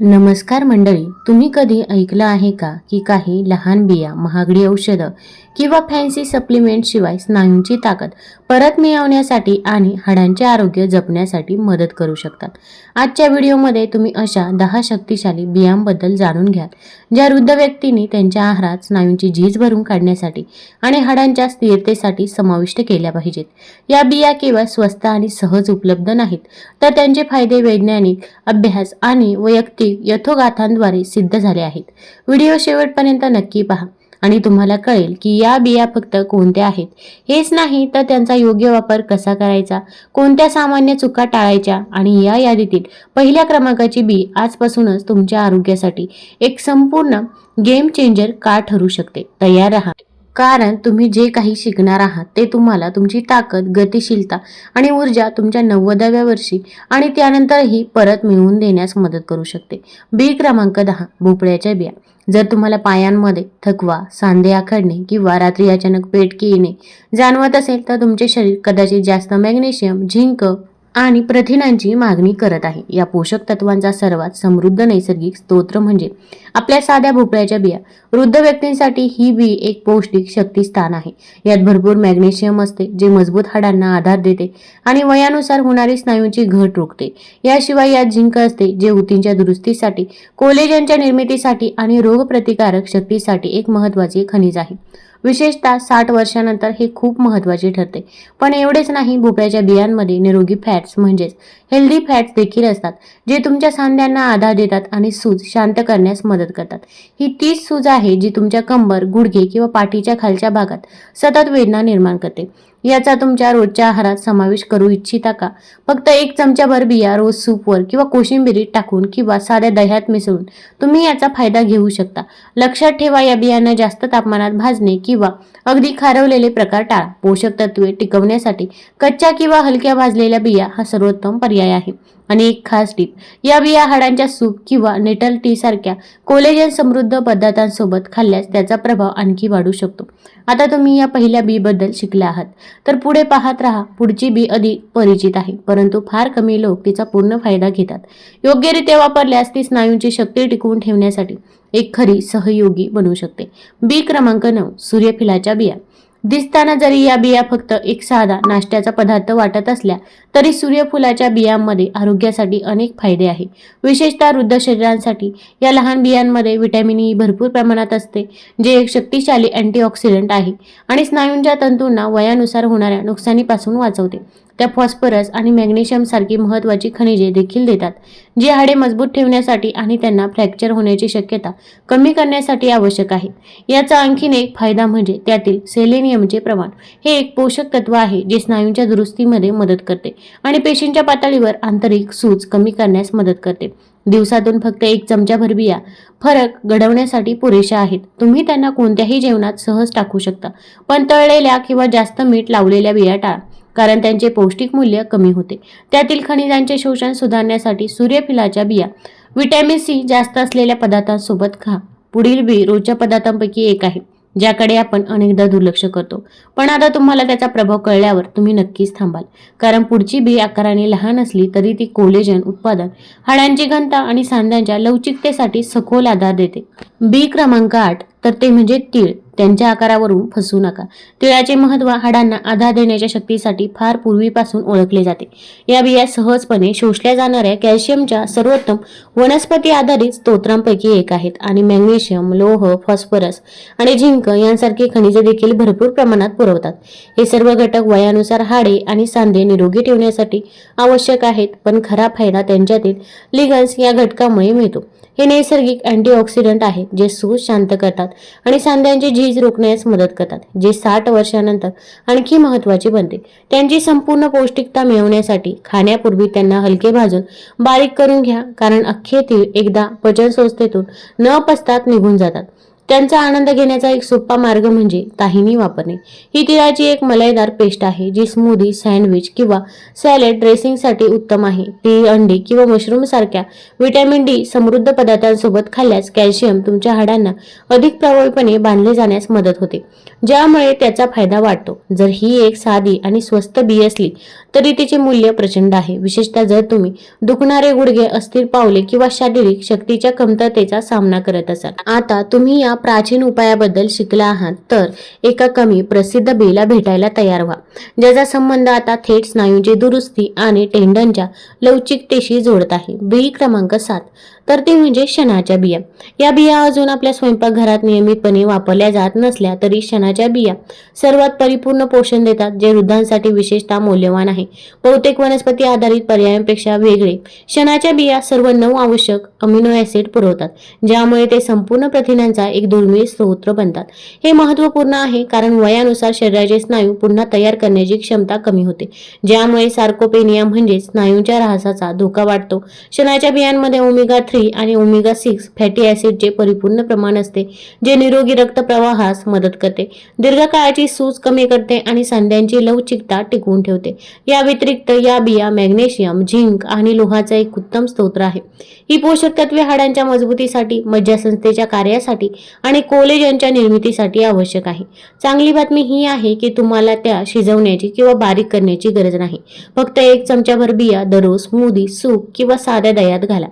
नमस्कार मंडळी तुम्ही कधी ऐकलं आहे का की काही लहान बिया महागडी औषधं किंवा फॅन्सी सप्लिमेंट शिवाय स्नायूंची ताकद परत मिळवण्यासाठी आणि हाडांचे आरोग्य जपण्यासाठी मदत करू शकतात? आजच्या व्हिडिओमध्ये तुम्ही अशा दहा शक्तिशाली बियांबद्दल जाणून घ्याल ज्या वृद्ध व्यक्तींनी त्यांच्या आहारात स्नायूंची झीज भरून काढण्यासाठी आणि हाडांच्या स्थिरतेसाठी समाविष्ट केल्या पाहिजेत. या बिया केवळ स्वस्त आणि सहज उपलब्ध नाहीत तर त्यांचे फायदे वैज्ञानिक अभ्यास आणि वैयक्तिक यथोगाथांद्वारे सिद्ध झाले आहेत. व्हिडिओ शेवटपर्यंत नक्की पहा आणि तुम्हाला कळेल की या बिया फक्त कोणत्या आहेत? हेच नाही तर त्यांचा योग्य वापर कसा करायचा? कोणत्या सामान्य चुका टाळायच्या? आणि या यादीतील पहिल्या क्रमांकाची बी आजपासूनच तुमच्या आरोग्यासाठी एक संपूर्ण गेम चेंजर का ठरू शकते. तयार राहा. कारण तुम्ही जे काही शिकणार आहात ते तुम्हाला तुमची ताकद गतिशीलता आणि ऊर्जा तुमच्या नव्वदाव्या वर्षी आणि त्यानंतरही परत मिळवून देण्यास मदत करू शकते. बी क्रमांक दहा भोपळ्याच्या बिया. जर तुम्हाला पायांमध्ये थकवा सांधे आखडणे किंवा रात्री अचानक पेटकी येणे जाणवत असेल तर तुमचे शरीर कदाचित जास्त मॅग्नेशियम झिंक आणि प्रथिनांची मागणी करत आहे. या पोषक तत्वांचा सर्वात समृद्ध नैसर्गिक स्तोत्र म्हणजे आपल्या साध्या भोपळ्याच्या बिया. वृद्ध व्यक्तींसाठी ही बी एक पौष्टिक शक्ती स्थान आहे. यात भरपूर मॅग्नेशियम असते जे मजबूत हाडांना आधार देते आणि वयानुसार होणारी स्नायूंची घट रोखते. याशिवाय यात झिंक असते जे ऊतींच्या दुरुस्तीसाठी कोलेजनच्या निर्मितीसाठी आणि रोगप्रतिकारक शक्तीसाठी एक महत्त्वाचे खनिज आहे. विशेषतः साठ वर्षानंतर हे खूप महत्त्वाचे ठरते. पण एवढेच नाही भोपळ्याच्या बियांमध्ये निरोगी फॅट्स म्हणजेच हेल्दी फॅट्स देखील असतात जे तुमच्या सांध्यांना आधार देतात आणि सूज शांत करण्यास मदत करतात. ही तीच सूज आहे जी तुमच्या कंबर गुडघे किंवा पाठीच्या खालच्या भागात सतत वेदना निर्माण करते. याचा तुमच्या रोजच्या आहारात समावेश करू इच्छिता का? फक्त एक चमचाभर बिया रोज सूपवर किंवा कोशिंबिरीत टाकून किंवा साध्या दह्यात मिसळून तुम्ही याचा फायदा घेऊ शकता. लक्षात ठेवा या बियांना जास्त तापमानात भाजणे किंवा अगदी खारवलेले प्रकार टाळा. पोषक तत्वे टिकवण्यासाठी कच्च्या किंवा हलक्या भाजलेल्या बिया हा सर्वोत्तम पर्याय आहे. आणि एक खास टीप या बिया हाडांच्या सूप किंवा नेटल टी सारख्या कोलेजन समृद्ध पदार्थांसोबत खाल्ल्यास त्याचा प्रभाव आणखी वाढू शकतो. आता तुम्ही या पहिल्या बी बद्दल शिकले आहात. तर पुढे पाहत राहा. पुढची बी अधिक परिचित आहे. परंतु फार कमी लोक तिचा पूर्ण फायदा घेतात. योग्यरित्या वापरल्यास ती स्नायूंची शक्ती टिकवून ठेवण्यासाठी एक खरी सहयोगी बनू शकते. बी क्रमांक नऊ. सूर्यफिलाच्या बिया. दिसताना जरी या बिया फक्त एक साधा नाश्त्याचा पदार्थ वाटत असल्या तरी सूर्यफुलाच्या बियांमध्ये आरोग्यासाठी अनेक फायदे आहे. विशेषतः वृद्ध शरीरांसाठी या लहान बियांमध्ये व्हिटॅमिन ई भरपूर प्रमाणात असते जे एक शक्तिशाली अँटीऑक्सिडंट आहे आणि स्नायूंच्या तंतूंना वयानुसार होणाऱ्या नुकसानीपासून वाचवते. त्या फॉस्फरस आणि मॅग्नेशियम सारखी महत्वाची खनिजे देखील देतात जी हाडे मजबूत ठेवण्यासाठी आणि त्यांना फ्रॅक्चर होण्याची शक्यता कमी करण्यासाठी आवश्यक आहे. याचा आणखीन एक फायदा म्हणजे त्यातील सेलेनियमचे प्रमाण. हे एक पोषक तत्व आहे जे स्नायूंच्या दुरुस्तीमध्ये मदत करते आणि पेशींच्या पातळीवर आंतरिक सूज कमी करण्यास मदत करते. दिवसातून फक्त एक चमचाभर बिया फरक घडवण्यासाठी पुरेशा आहेत. तुम्ही त्यांना कोणत्याही जेवणात सहज टाकू शकता पण तळलेल्या किंवा जास्त मीठ लावलेल्या बिया टाळा. कारण त्यांचे पौष्टिक मूल्य कमी होते. त्यातील खनिजांचे शोषण सुधारण्यासाठी सूर्यफिलाच्या बिया व्हिटॅमिन सी जास्त असलेल्या पदार्थांसोबत खा. पुढील बी रोजच्या पदार्थांपैकी एक आहे ज्याकडे आपण अनेकदा दुर्लक्ष करतो. पण आता तुम्हाला त्याचा प्रभाव कळल्यावर तुम्ही नक्कीच थांबाल. कारण पुढची बी आकाराने लहान असली तरी ती कोलेजन उत्पादन हाडांची घनता आणि सांध्यांच्या लवचिकतेसाठी सखोल आधार देते. बी क्रमांक आठ तर ते म्हणजे तीळ. त्यांच्या आकारावरून फसू नका. तिळाचे महत्त्व हाडांना आधार देण्याच्या शक्तीसाठी फार पूर्वीपासून ओळखले जाते. या बिया सहजपणे शोषल्या जाणाऱ्या कॅल्शियमच्या सर्वोत्तम वनस्पती आधारित स्तोत्रांपैकी एक आहेत आणि मॅग्नेशियम लोह फॉस्फरस आणि झिंक यांसारखे खनिजे देखील भरपूर प्रमाणात पुरवतात. हे सर्व घटक वयानुसार हाडे आणि सांधे निरोगी ठेवण्यासाठी आवश्यक आहेत पण खरा फायदा त्यांच्यातील लिगन्स या घटकामुळे मिळतो. हे नैसर्गिक अँटीऑक्सिडंट आहे जे सूज शांत करतात आणि सांध्यांची झीज रोखण्यास मदत करतात जे साठ वर्षानंतर आणखी महत्त्वाचे बनते. त्यांची संपूर्ण पौष्टिकता मिळवण्यासाठी खाण्यापूर्वी त्यांना हलके भाजून बारीक करून घ्या कारण अख्खे तीळ एकदा पचन संस्थेतून न पचतात निघून जातात. त्यांचा आनंद घेण्याचा एक सोपा मार्ग म्हणजे ताहिनी वापरणे. ही तिळाची एक मलाईदार पेस्ट आहे जी स्मूदी सँडविच किंवा सॅलेड ड्रेसिंगसाठी उत्तम आहे. ती अंडी किंवा मशरूम सारख्या व्हिटॅमिन डी समृद्ध पदार्थांसोबत खाल्ल्यास कॅल्शियम तुमच्या हाडांना अधिक प्रभावीपणे बांधले जाण्यास मदत होते. ज्यामुळे त्याचा फायदा वाटतो जर ही एक साधी आणि स्वस्त बी असली तरी तिचे मूल्य प्रचंड आहे. विशेषतः जर तुम्ही दुखणारे गुडघे अस्थिर पावले किंवा शारीरिक शक्तीच्या कमतरतेचा सामना करत असाल. आता तुम्ही या प्राचीन उपायाबद्दल शिकला आहात तर एका कमी प्रसिद्ध बेला भेटायला तयार व्हा ज्याचा संबंध आता थेट स्नायूंची दुरुस्ती आणि टेंडनच्या लवचिकतेशी जोडत आहे. बी क्रमांक सात तर ते म्हणजे शनाच्या बिया. या बिया अजून आपल्या स्वयंपाकघरात नियमितपणे वापरल्या जात नसल्या तरी शनाच्या बिया सर्वात परिपूर्ण पोषण देतात जे वृद्धांसाठी विशेषतः मौल्यवान आहे. बहुतेक वनस्पती आधारित पर्यायांपेक्षा वेगळे शनाच्या बिया सर्व नऊ आवश्यक अमिनो ऍसिड पुरवतात ज्यामुळे ते संपूर्ण प्रथिनांचा एक दुर्मिळ स्रोत बनतात. हे महत्त्वपूर्ण आहे कारण वयानुसार शरीराचे स्नायू पुन्हा तयार करण्याची क्षमता कमी होते ज्यामुळे सार्कोपेनिया म्हणजे स्नायूंच्या ऱ्हासाचा धोका वाढतो. शनाच्या बियांमध्ये ओमेगा थ्री आणि ओमेगा सिक्स फॅटी ऍसिडचे परिपूर्ण प्रमाण असते जे निरोगी रक्तप्रवाहास मदत करते. दीर्घकाळाची सूज कमी करते आणि सांध्यांची लवचिकता टिकवून ठेवते. या व्यतिरिक्त या बिया मॅग्नेशियम झिंक आणि लोहाचा एक उत्तम स्तोत्र आहे. ही पोषक तत्वे हाडांच्या मजबूतीसाठी मज्जासंस्थेच्या कार्यासाठी आणि कोलेजनच्या निर्मितीसाठी आवश्यक आहे. चांगली बातमी ही आहे की तुम्हाला त्या शिजवण्याची किंवा बारीक करण्याची गरज नाही. फक्त एक चमचाभर बिया दररोज स्मूदी सूप किंवा साध्या दयात घाला.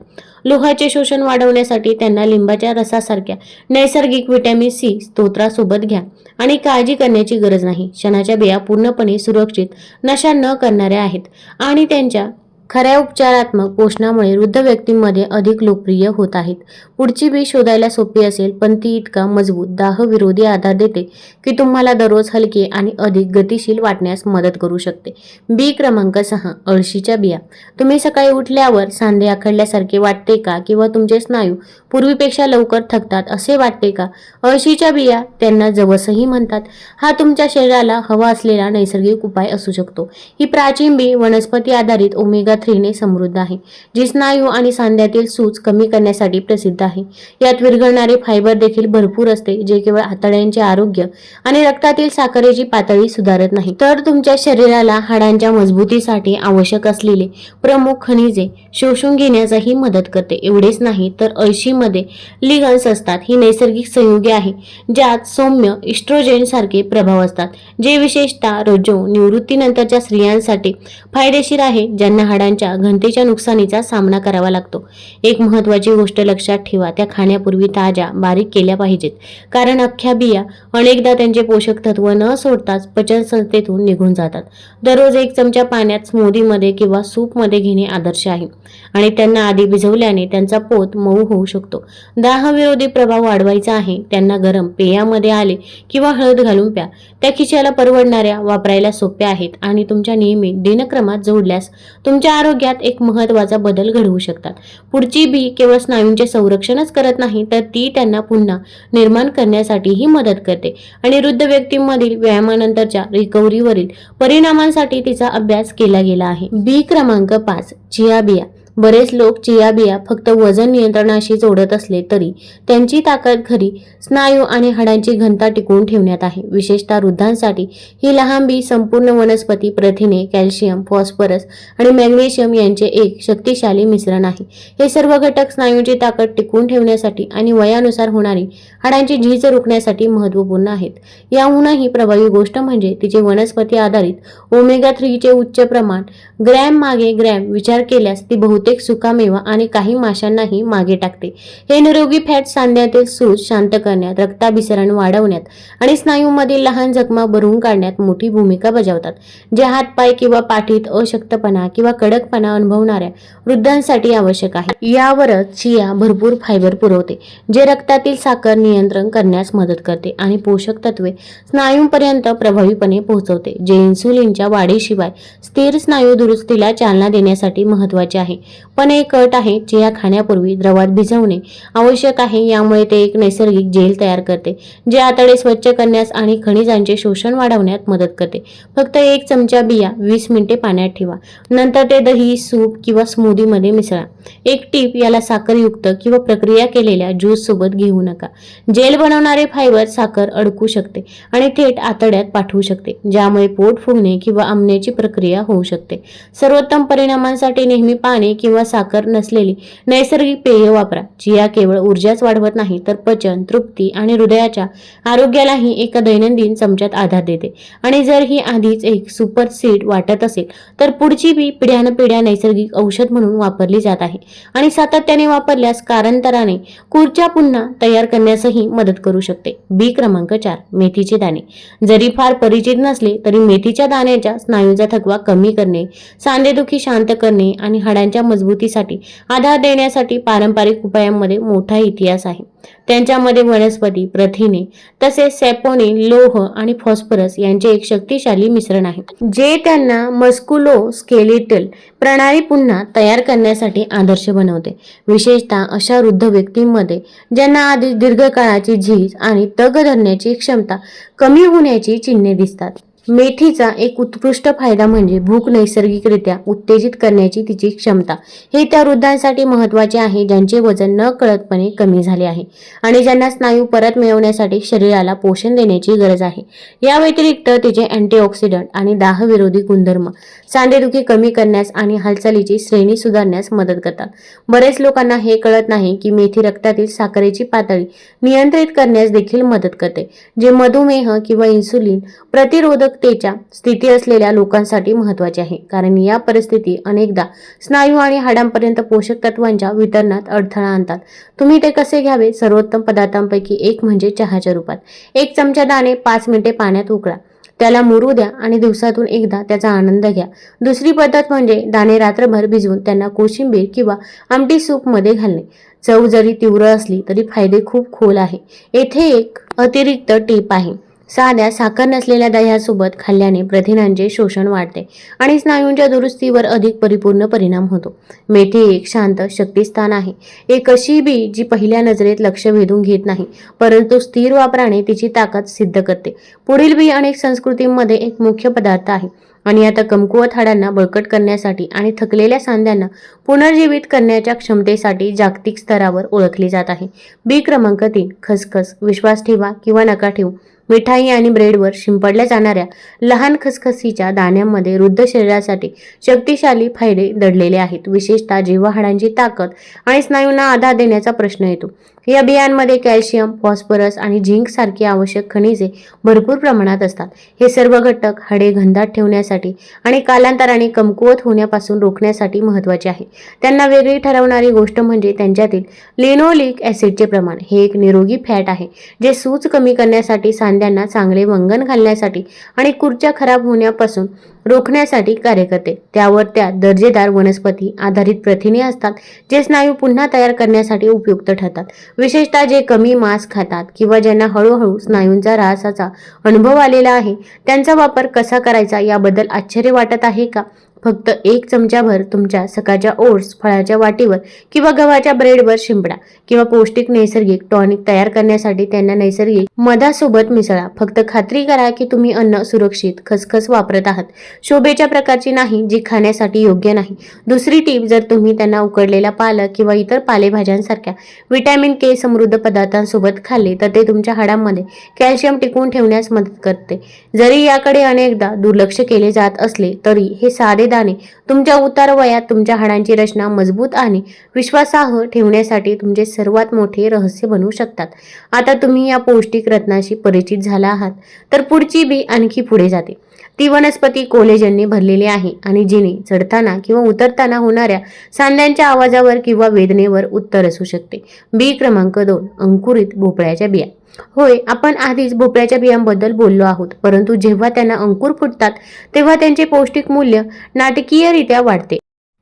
लोहाचे शोषण वाढवण्यासाठी त्यांना लिंबाच्या रसासारख्या नैसर्गिक विटॅमिन सी स्तोत्रासोबत घ्या आणि काळजी करण्याची गरज नाही. शनाच्या बिया पूर्णपणे सुरक्षित नशा न करणाऱ्या आहेत आणि त्यांच्या खऱ्या उपचारात्मक पोषणामुळे वृद्ध व्यक्तींमध्ये अधिक लोकप्रिय होत आहेत. पुढची बी शोधायला सोपी असेल पण ती इतका मजबूत दाह विरोधी आधार देते की तुम्हाला दररोज हलके आणि अधिक गतिशील वाटण्यास मदत करू शकते. बी क्रमांक सहा अळशीच्या बिया. तुम्ही सकाळी उठल्यावर सांधे आखडल्यासारखे वाटते का किंवा तुमचे स्नायू पूर्वीपेक्षा लवकर थकतात असे वाटते का? अळशीच्या बिया त्यांना जवसही म्हणतात. हा तुमच्या शरीराला हवा असलेला नैसर्गिक उपाय असू शकतो. ही प्राचीन बी वनस्पती आधारित ओमेगा थ्रीने समृद्ध आहे जी स्नायू आणि सांध्यातील सूज कमी करण्यासाठी प्रसिद्ध आहे. यात विरघळणारे फायबर देखील भरपूर असते जे केवळ आतड्यांचे आरोग्य आणि रक्तातील साखरेची पातळी सुधारत नाही. तर तुमच्या शरीराला हाडांच्या मजबूतीसाठी आवश्यक असलेले प्रमुख खनिजे शोषून घेण्यासही मदत करते. एवढेच नाही तर अळशीमध्ये लिगन्स असतात. ही नैसर्गिक संयुगे आहे ज्यात सौम्य इस्ट्रोजेन सारखे प्रभाव असतात जे विशेषतः रजो निवृत्तीनंतरच्या स्त्रियांसाठी फायदेशीर आहे ज्यांना हाडांच्या घनतेच्या नुकसानीचा सामना करावा लागतो. एक महत्वाची गोष्ट लक्षात ठेवा त्या खाण्यापूर्वी ताज्या बारीक केल्या पाहिजेत. कारण अख्ख्या बिया अनेकदा त्यांचे पोषक तत्व न सोडताच पचन संस्थेतून निघून जातात. दररोज एक चमचा पाण्यात स्मूदीमध्ये किंवा सूपमध्ये घेणे आदर्श आहे आणि त्यांना आधी भिजवल्याने त्यांचा पोत मऊ होऊ शकतो. दाहविरोधी प्रभाव वाढवायचा आहे त्यांना गरम पेयामध्ये आले किंवा हळद घालून प्या. त्या खिशाला परवडणाऱ्या वापरायला सोप्या आहेत आणि तुमच्या नियमित दिनक्रमात जोडल्यास तुमच्या आरोग्यात एक महत्त्वाचा बदल घडवू शकतात. पुढची बी केवळ स्नायूंचे संरक्षणच करत नाही तर ती त्यांना पुन्हा निर्माण करण्यासाठीही मदत करते. आणि वृद्ध व्यक्तींमधील व्यायामानंतरच्या रिकव्हरीवरील परिणामांसाठी तिचा अभ्यास केला गेला आहे. बी क्रमांक पाच चिया बिया. बरेच लोक चिया बिया फक्त वजन नियंत्रणाशी जोडत असले तरी त्यांची ताकद खरी स्नायू आणि हाडांची घनता टिकवून ठेवण्यात आहे. विशेषतः वृद्धांसाठी ही लहान बी संपूर्ण वनस्पती प्रथिने कॅल्शियम फॉस्फरस आणि मॅग्नेशियम यांचे एक शक्तिशाली मिश्रण आहे. हे सर्व घटक स्नायूंची ताकद टिकवून ठेवण्यासाठी आणि वयानुसार होणारी हाडांची झीज रोखण्यासाठी महत्त्वपूर्ण आहेत. याहूनही प्रभावी गोष्ट म्हणजे तिचे वनस्पती आधारित ओमेगा थ्रीचे उच्च प्रमाण ग्रॅम मागे ग्रॅम विचार केल्यास ती बहुतेक सुकामेवा आणि काही माशांनाही मागे टाकते. हे निरोगी फॅट सांध्यातील सूज शांत करण्यात रक्ताभिसरण वाढवण्यात आणि स्नायूमधील लहान जखमा भरून काढण्यात मोठी भूमिका बजावतात. जे हातपाय किंवा पाठीत अशक्तपणा किंवा कडकपणा अनुभवणाऱ्या वृद्धांसाठी आवश्यक आहे. यावरच चिया भरपूर फायबर पुरवते जे रक्तातील साखर नियंत्रण करण्यास मदत करते आणि पोषक तत्वे स्नायूंपर्यंत प्रभावीपणे पोहोचवते जे इन्सुलिनच्या वाढीशिवाय स्थिर स्नायू दुरुस्तीला चालना देण्यासाठी महत्त्वाचे आहे. पण एक अट आहे जे या खाण्यापूर्वी द्रवात भिजवणे आवश्यक आहे. यामुळे ते एक नैसर्गिक जेल तयार करते जे आतडे स्वच्छ करण्यास आणि खनिजांचे शोषण वाढवण्यात मदत करते. फक्त एक चमचा बिया वीस मिनिटे पाण्यात ठेवा. नंतर ते दही सूप किंवा स्मूदीमध्ये मिसळा. एक टीप याला साखरयुक्त किंवा प्रक्रिया केलेल्या ज्यूस सोबत घेऊ नका. जेल बनवणारे फायबर साखर अडकू शकते आणि थेट आतड्यात पाठवू शकते ज्यामुळे पोट फुगणे किंवा आमण्याची प्रक्रिया होऊ शकते. सर्वोत्तम परिणामांसाठी नेहमी पाणी किंवा साखर नसलेली नैसर्गिक पेय वापरा. चिया केवळ ऊर्जाच वाढवत नाही तर पचन तृप्ती आणि हृदयाच्या आरोग्यालाही एका दैनंदिन चमच्यात आधार देते. आणि जर ही आधीच एक सुपर सीड वाटत असेल तर पुढची बी पिढ्यानपिढ्या नैसर्गिक औषध म्हणून वापरली जात आहे. आणि सातत्याने वापरल्यास कारांतराने कुर्च्या पुन्हा तयार करण्यासही मदत करू शकते. बी क्रमांक चार मेथीचे दाणे. जरी फार परिचित नसले तरी मेथीच्या दाण्याच्या स्नायूचा थकवा कमी करणे सांधेदुखी शांत करणे आणि हाडांच्या मजबूतीसाठी आधार देण्यासाठी पारंपरिक उपायांमध्ये मोठा इतिहास आहे. त्यांच्यामध्ये वनस्पती प्रथिने तसेच सेपोनी लोह आणि फॉस्फरस यांचे एक शक्तिशाली मिश्रण आहे. जे त्यांना मस्कुलो स्केलेटल प्रणाली पुन्हा तयार करण्यासाठी आदर्श बनवते. विशेषतः अशा वृद्ध व्यक्तींमध्ये ज्यांना आधी दीर्घकाळाची झीज आणि तग धरण्याची क्षमता कमी होण्याची चिन्हे दिसतात. मेथीचा एक उत्कृष्ट फायदा म्हणजे भूक नैसर्गिकरित्या उत्तेजित करण्याची तिची क्षमता. हे त्या वृद्धांसाठी महत्त्वाचे आहे ज्यांचे वजन न कळतपणे कमी झाले आहे आणि ज्यांना स्नायू परत मिळवण्यासाठी शरीराला पोषण देण्याची गरज आहे. या व्यतिरिक्त तिचे अँटीऑक्सिडंट आणि दाहविरोधी गुणधर्म सांधेदुखी कमी करण्यास आणि हालचालीची श्रेणी सुधारण्यास मदत करतात. बरेच लोकांना हे कळत नाही की मेथी रक्तातील साखरेची पातळी नियंत्रित करण्यास देखील मदत करते जे मधुमेह किंवा इन्सुलिन प्रतिरोधक प्रतिरोधकतेच्या स्थिती असलेल्या लोकांसाठी महत्त्वाचे आहे. कारण या परिस्थिती अनेकदा स्नायू आणि हाडांपर्यंत पोषक तत्वांच्या वितरणात अडथळा आणतात. तुम्ही ते कसे घ्यावे? सर्वोत्तम पदार्थांपैकी एक म्हणजे चहाच्या रूपात. एक चमचा दाणे पाच मिनिटे पाण्यात उकळा. त्याला मुरू द्या आणि दिवसातून एकदा त्याचा आनंद घ्या. दुसरी पद्धत म्हणजे दाणे रात्रभर भिजवून त्यांना कोशिंबीर किंवा आमटी सूपमध्ये घालणे. चव जरी तीव्र असली तरी फायदे खूप खोल आहे. येथे एक अतिरिक्त टीप आहे. साध्या साखर नसलेल्या दह्यासोबत खाल्ल्याने प्रथिनांचे शोषण वाढते आणि स्नायूंच्या दुरुस्तीवर अधिक परिपूर्ण परिणाम होतो. मेथी एक शांत शक्तिस्थान आहे. एक अशी बी जी पहिल्या नजरेत लक्ष वेधून घेत नाही परंतु स्थिर वापराने तिची ताकद सिद्ध करते. पुढील बी अनेक संस्कृतींमध्ये एक मुख्य पदार्थ आहे आणि आता कमकुवत हाडांना बळकट करण्यासाठी आणि थकलेल्या सांध्यांना पुनर्जीवित करण्याच्या क्षमतेसाठी जागतिक स्तरावर ओळखली जात आहे. बी क्रमांक तीन खसखस विश्वास ठेवा किंवा नका ठेवू. मिठाई आणि ब्रेडवर शिंपडल्या जाणाऱ्या लहान खसखसीच्या दाण्यांमध्ये वृद्ध शरीरासाठी शक्तिशाली फायदे दडलेले आहेत. विशेषतः जेव्हा हाडांची ताकद आणि स्नायूंना आधार देण्याचा प्रश्न येतो. या बियांमध्ये कॅल्शियम फॉस्फरस आणि झिंक सारखी आवश्यक खनिजे भरपूर प्रमाणात असतात. हे सर्व घटक हाडे घनदाट ठेवण्यासाठी आणि कालांतराने कमकुवत होण्यापासून रोखण्यासाठी महत्त्वाचे आहे. त्यांना वेगळी ठरवणारी गोष्ट म्हणजे त्यांच्यातील लिनोलिक ॲसिडचे प्रमाण. हे एक निरोगी फॅट आहे जे सूज कमी करण्यासाठी सांध्यांना चांगले वंगण घालण्यासाठी आणि खुर्च्या खराब होण्यापासून रोखण्यासाठी कार्य करते. त्यावर त्या दर्जेदार वनस्पती आधारित प्रथिने असतात जे स्नायू पुन्हा तयार करण्यासाठी उपयुक्त ठरतात. विशेषतः जे कमी मांस खातात किंवा ज्यांना हळूहळू स्नायूंचा ऱ्हासाचा अनुभव आलेला आहे त्यांचा वापर कसा करायचा याबद्दल आश्चर्य वाटत आहे का? फक्त एक चमचाभर तुमच्या सकाळच्या ओट्स फळाच्या वाटीवर किंवा गव्हाच्या ब्रेडवर शिंपडा किंवा पौष्टिक नैसर्गिक टॉनिक तयार करण्यासाठी त्यांना नैसर्गिक मधासोबत मिसळा. फक्त खात्री करा की तुम्ही अन्न सुरक्षित खसखस वापरत आहात. शोभेच्या प्रकारची नाही जी खाण्यासाठी योग्य नाही. दुसरी टीप जर तुम्ही त्यांना उकडलेला पालक किंवा इतर पालेभाज्यांसारख्या विटॅमिन के समृद्ध पदार्थांसोबत खाल्ले तर ते तुमच्या हाडांमध्ये कॅल्शियम टिकवून ठेवण्यास मदत करते. जरी याकडे अनेकदा दुर्लक्ष केले जात असले तरी हे साधे दाणे तुमच्या उतार वयात तुमच्या हाडांची रचना मजबूत आणि विश्वासार्ह ठेवण्यासाठी तुमचे सर्वात मोठे रहस्य बनवू शकतात. आता तुम्ही या पौष्टिक रत्नाशी परिचित झाला आहात तर पुढची बी आणखी पुढे जाते. ती वनस्पती कोलेजनने भरलेली आहे आणि जिने चढताना किंवा उतरताना होणाऱ्या सांध्यांच्या आवाजावर किंवा वेदनेवर उत्तर असू शकते. बी क्रमांक दोन अंकुरित भोपळ्याच्या बिया. होय आपण आधीच भोपळ्याच्या बियांबद्दल बोललो आहोत परंतु जेव्हा त्यांना अंकुर फुटतात तेव्हा त्यांचे पौष्टिक मूल्य नाटकीयरित्या वाढते.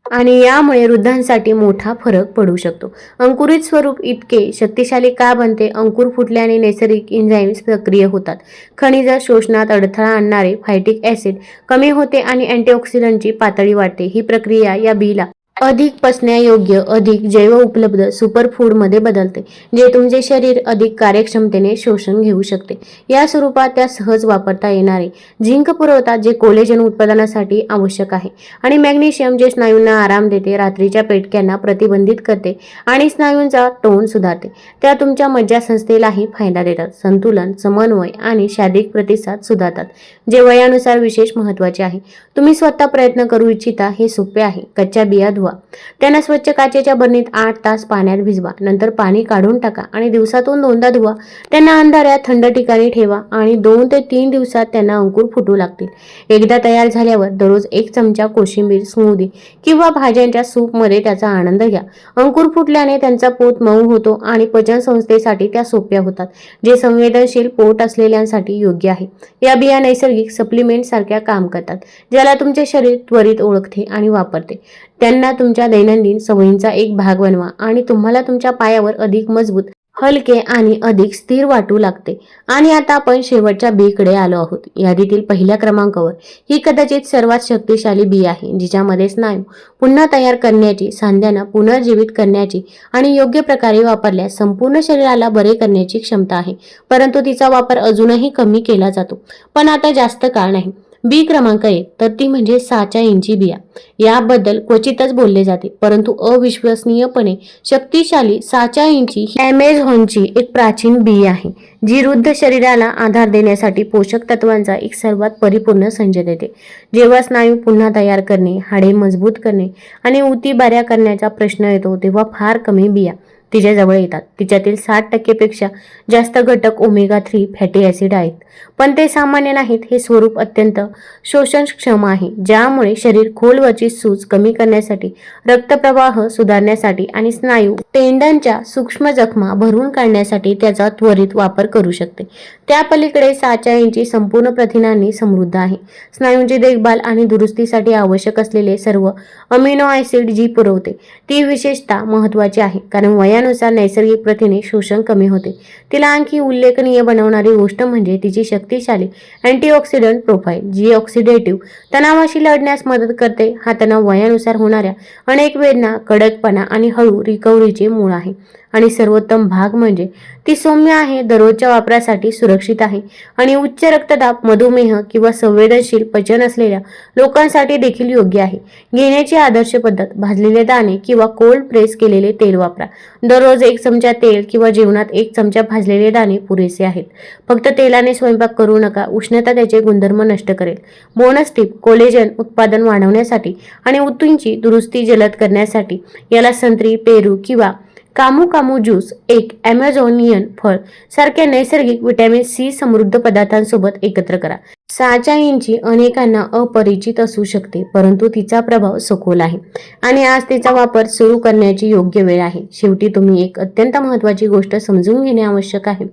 आणि यामुळे वृद्धांसाठी मोठा फरक पडू शकतो. अंकुरित स्वरूप इतके शक्तिशाली का बनते? अंकुर फुटल्याने नैसर्गिक एन्झाईम्स सक्रिय होतात. खनिज शोषणात अडथळा आणणारे फायटिक ॲसिड कमी होते आणि अँटीऑक्सिडंटची पातळी वाढते. ही प्रक्रिया या बीला अधिक पचण्यायोग्य अधिक जैव उपलब्ध सुपरफूडमध्ये बदलते जे तुमचे शरीर अधिक कार्यक्षमतेने शोषण घेऊ शकते. या स्वरूपात त्या सहज वापरता येणारे झिंक पुरवतात जे कोलेजन उत्पादनासाठी आवश्यक आहे आणि मॅग्नेशियम जे स्नायूंना आराम देते रात्रीच्या पेटक्यांना प्रतिबंधित करते आणि स्नायूंचा टोन सुधारते. त्या तुमच्या मज्जासंस्थेलाही फायदा देतात. संतुलन समन्वय आणि शारीरिक प्रतिसाद सुधारतात जे वयानुसार विशेष महत्त्वाचे आहे. तुम्ही स्वतः प्रयत्न करू इच्छिता हे सोपे आहे. कच्च्या बिया धुवा त्यांना स्वच्छ काचेच्या बरणीत आठ तास पाण्यात भिजवा. नंतर पाणी काढून टाका आणि दिवसातून दोनदा धुवा. त्यांना अंधाऱ्यात थंड ठिकाणी ठेवा आणि दोन ते तीन दिवसात त्यांना अंकुर फुटू लागतील. एकदा तयार झाल्यावर दररोज एक चमचा कोशिंबीर स्मूदी किंवा भाज्यांच्या सूपमध्ये त्याचा आनंद घ्या. अंकुर फुटल्याने त्यांचा पोत मऊ होतो आणि पचन संस्थेसाठी त्या सोप्या होतात जे संवेदनशील पोट असलेल्यांसाठी योग्य आहे. या बिया नैसर्गिक सप्लिमेंट सारख्या काम करतात ज्याला तुमचे शरीर त्वरित ओळखते आणि वापरते. त्यांना तुमच्या दैनंदिन सवयींचा एक भाग बनवा आणि तुम्हाला तुमच्या पायावर अधिक मजबूत हलके आणि अधिक स्थिर वाटू लागते. आणि आता आपण शेवटच्या बीकडे आलो आहोत. यादीतील पहिल्या क्रमांकावर ही कदाचित सर्वात शक्तिशाली बी आहे जिच्यामध्ये स्नायू पुन्हा तयार करण्याची सांध्यांना पुनर्जीवित करण्याची आणि योग्य प्रकारे वापरल्यास संपूर्ण शरीराला बरे करण्याची क्षमता आहे. परंतु तिचा वापर अजूनही कमी केला जातो. पण आता जास्त काळ नाही. बी क्रमांक एक तर ती म्हणजे साच्या इंची बिया. याबद्दल क्वचितच बोलले जाते परंतु अविश्वसनीयपणे शक्तिशाली साच्या इंची ही ॲमेझॉनची एक प्राचीन बी आहे जी वृद्ध शरीराला आधार देण्यासाठी पोषक तत्वांचा एक सर्वात परिपूर्ण संच देते. जेव्हा स्नायू पुन्हा तयार करणे हाडे मजबूत करणे आणि उती बऱ्या करण्याचा प्रश्न येतो तेव्हा फार कमी बिया. तिच्याजवळ येतात. तिच्यातील साठ टक्केपेक्षा जास्त घटक ओमेगा थ्री फॅटी ॲसिड आहेत. पण ते सामान्य नाहीत. हे स्वरूप अत्यंत शोषणक्षम आहे. ज्यामुळे शरीर खोलवरची सूज कमी करण्यासाठी रक्तप्रवाह सुधारण्यासाठी आणि स्नायू टेंडनच्या सूक्ष्म जखमा भरून काढण्यासाठी त्याचा त्वरित वापर करू शकते. त्या पलीकडे साच्या इंची संपूर्ण प्रथिनांनी समृद्ध आहे. स्नायूंची देखभाल आणि दुरुस्तीसाठी आवश्यक असलेले सर्व अमिनो ॲसिड जी पुरवते ती विशेषतः महत्त्वाची आहे. कारण त्यानुसार नैसर्गिक प्रथिने शोषण कमी होते. तिला आणखी उल्लेखनीय बनवणारी गोष्ट म्हणजे तिची शक्तिशाली अँटीऑक्सिडंट प्रोफाईल जी ऑक्सिडेटिव्ह तणावाशी लढण्यास मदत करते. हा तणाव वयानुसार होणाऱ्या अनेक वेदना कडकपणा आणि हळू रिकव्हरीचे मूळ आहे. आणि सर्वोत्तम भाग म्हणजे ती सौम्य आहे दररोजच्या वापरासाठी सुरक्षित आहे आणि उच्च रक्तदाब मधुमेह किंवा संवेदनशील पचन असलेल्या लोकांसाठी देखील योग्य आहे. घेण्याची आदर्श पद्धत भाजलेले दाणे किंवा कोल्ड प्रेस केलेले तेल वापरा. दररोज एक चमचा तेल किंवा जेवणात एक चमचा भाजलेले दाणे पुरेसे आहेत. फक्त तेलाने स्वयंपाक करू नका उष्णता त्याचे गुणधर्म नष्ट करेल. बोनस टिप कोलेजन उत्पादन वाढवण्यासाठी आणि ऊतींची दुरुस्ती जलद करण्यासाठी याला संत्री पेरू किंवा कामू कामू ज्यूस एक ॲमेझॉनियन फळ सारख्या नैसर्गिक विटॅमिन सी समृद्ध पदार्थांसोबत एकत्र करा. सहाच्या इंची अनेकांना अपरिचित असू शकते परंतु तिचा प्रभाव सखोल आहे. आणि आज तिचा वापर सुरू करण्याची योग्य वेळ आहे. शेवटी तुम्ही एक अत्यंत महत्त्वाची गोष्ट समजून घेणे आवश्यक आहे.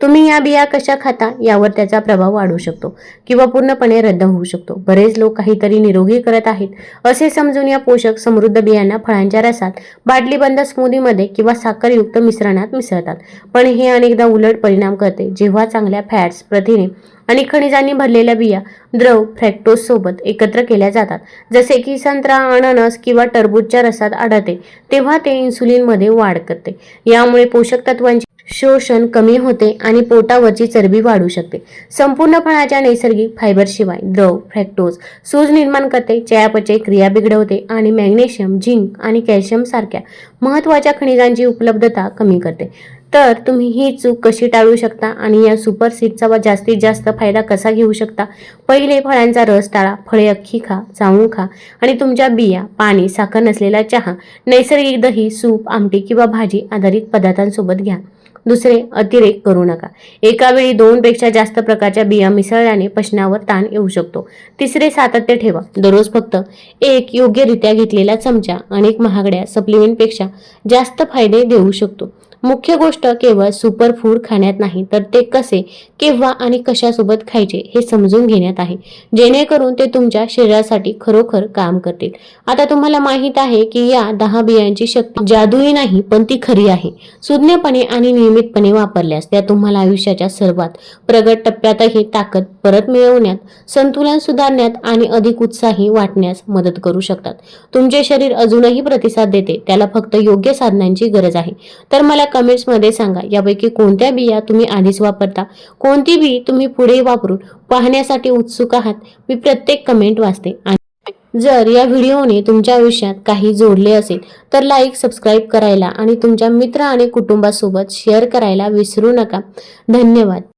तुम्ही या बिया कशा खाता यावर त्याचा प्रभाव वाढू शकतो किंवा पूर्णपणे रद्द होऊ शकतो. बरेच लोक काहीतरी निरोगी करत आहेत. असे समजून या पोषक समृद्ध बियांना फळांच्या रसात बाटलीबंद स्मूदीमध्ये किंवा साखरयुक्त मिश्रणात मिसळतात. पण हे अनेकदा उलट परिणाम करते. जेव्हा चांगल्या फॅट्स प्रथिने आणि खनिजांनी भरलेल्या बिया द्रव फ्रॅक्टोज सोबत एकत्र केल्या जातात. जसे की संत्रा अननस किंवा टरबूजच्या रसात आढळते तेव्हा ते इन्सुलिनमध्ये वाढ करते. यामुळे पोषक तत्वांची शोषण कमी होते आणि पोटावरची चरबी वाढू शकते. संपूर्ण फळाच्या नैसर्गिक फायबरशिवाय द्रव फ्रॅक्टोज सूज निर्माण करते चयापचय क्रिया बिघडवते आणि मॅग्नेशियम झिंक आणि कॅल्शियम सारख्या महत्त्वाच्या खनिजांची उपलब्धता कमी करते. तर तुम्ही ही चूक कशी टाळू शकता आणि या सुपर सीडचा जास्तीत जास्त फायदा कसा घेऊ शकता? पहिले फळांचा रस टाळा फळे अख्खी खा जाऊन खा आणि तुमच्या बिया पाणी साखर नसलेला चहा नैसर्गिक दही सूप आमटी किंवा भाजी आधारित पदार्थांसोबत घ्या. दुसरे अतिरेक करू नका. एकावेळी दोनपेक्षा जास्त प्रकारच्या बिया मिसळल्याने पचनावर ताण येऊ शकतो. तिसरे सातत्य ठेवा. दररोज फक्त एक योग्यरित्या घेतलेला चमचा अनेक महागड्या सप्लिमेंटपेक्षा जास्त फायदे देऊ शकतो. मुख्य गोष्ट केवळ सुपर फूड खाण्यात नाही तर ते कसे केव्हा आणि कशासोबत खायचे हे समजून घेण्यात आहे. जेणेकरून ते तुमच्या शरीरासाठी खरोखर काम करतील. आता तुम्हाला माहीत आहे की या दहा बियांची शक्ती जादुई नाही पण ती खरी आहे. सुज्ञपणे आणि नियमितपणे वापरल्यास त्या तुम्हाला आयुष्याच्या सर्वात प्रगत टप्प्यातही ताकद परत मिळवण्यात संतुलन सुधारण्यात आणि अधिक उत्साही वाटण्यास मदत करू शकतात. तुमचे शरीर अजूनही प्रतिसाद देते त्याला फक्त योग्य साधनांची गरज आहे. तर मला कमेंट्समध्ये सांगा यापैकी कोणत्या बिया तुम्ही आधीच वापरता? कोणती बी तुम्ही पुढे वापरून पाहण्यासाठी उत्सुक आहात? मी प्रत्येक कमेंट वाचते. आणि जर या व्हिडिओने तुमच्या आयुष्यात काही जोडले असेल तर लाईक सबस्क्राईब करायला आणि तुमच्या मित्र आणि कुटुंबासोबत शेअर करायला विसरू नका. धन्यवाद.